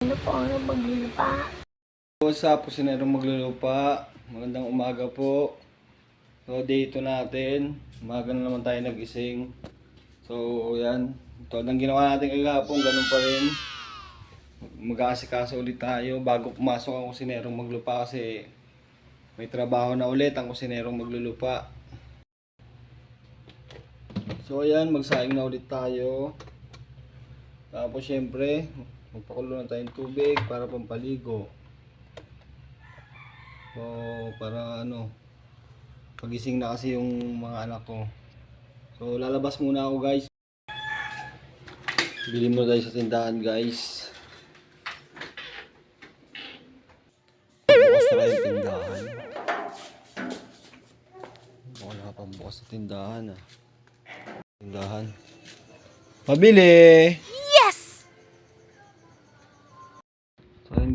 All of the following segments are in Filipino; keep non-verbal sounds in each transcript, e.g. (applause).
Ano po ang maglulupa? Sa Pusinerong Maglulupa, magandang umaga po. So, day 2 natin. Umaga na naman tayo nagising. So, yan. Ito ang ginawa natin kagapon, ganun pa rin. Mag-aasikaso ulit tayo bago pumasok ang kusinerong maglupa kasi may trabaho na ulit ang kusinerong maglulupa. So, ayan, magsaing na ulit tayo. Tapos, syempre, magpakulo na tayong tubig para pampaligo. So, para ano, pagising na kasi yung mga anak ko. So, lalabas muna ako guys. Bili mo tayo sa tindahan guys. Bukas na kayo tindahan. Wala pang bukas sa tindahan ah. Tindahan. Pabili!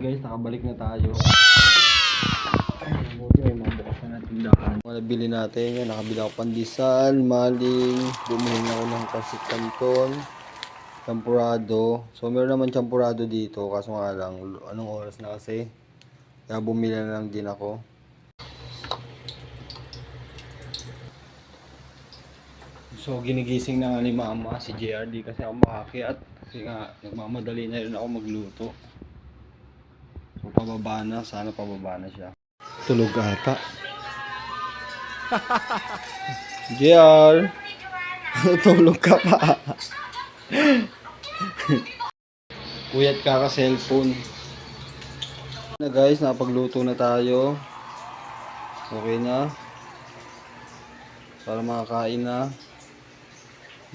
Guys, nakabalik na tayo. Buti ay mabukas na natin. Mga nabili natin yan, nakabili ako pandesal, maling, bumili ako ng pasit canton, champurado. So meron naman champurado dito, kaso nga lang, anong oras na kasi. Kaya bumili na lang din ako. So ginigising na nga ni mama si JRD kasi ako makakiat. Kasi nga nagmamadali na rin ako magluto. So pababa na, sana pababa na siya. Tulog ata. (laughs) JR! (laughs) Tulog ka pa. (laughs) Puyat ka ka cellphone. Na guys, napagluto na tayo. Okay na. Para makakain na.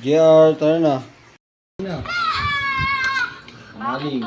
JR, tara na. Na. Maling.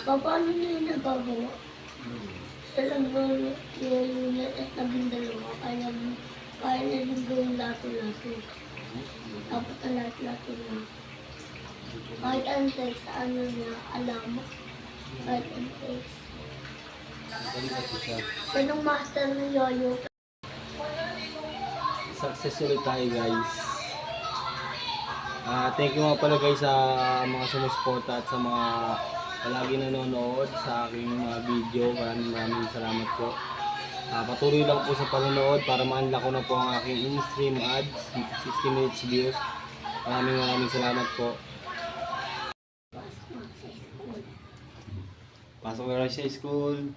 Paano nyo nagagawa? Sa lang yung at labing dalawa, kaya kaya na din gawin lato-lato. Tapos ang lato-lato na. Kahit ang text, ano na, alam. Kahit ang text. Ganong master ng yoyo. Success ulit tayo guys. Ah, thank you nga pala guys sa mga sumusuporta at sa mga palagi nanonood sa aking mga video. Maraming maraming salamat po. Ah, patuloy lang po sa panonood para ma-unlock ko na po ang aking in-stream ads, 60 minutes views. Maraming maraming salamat po. Pasok na sa school.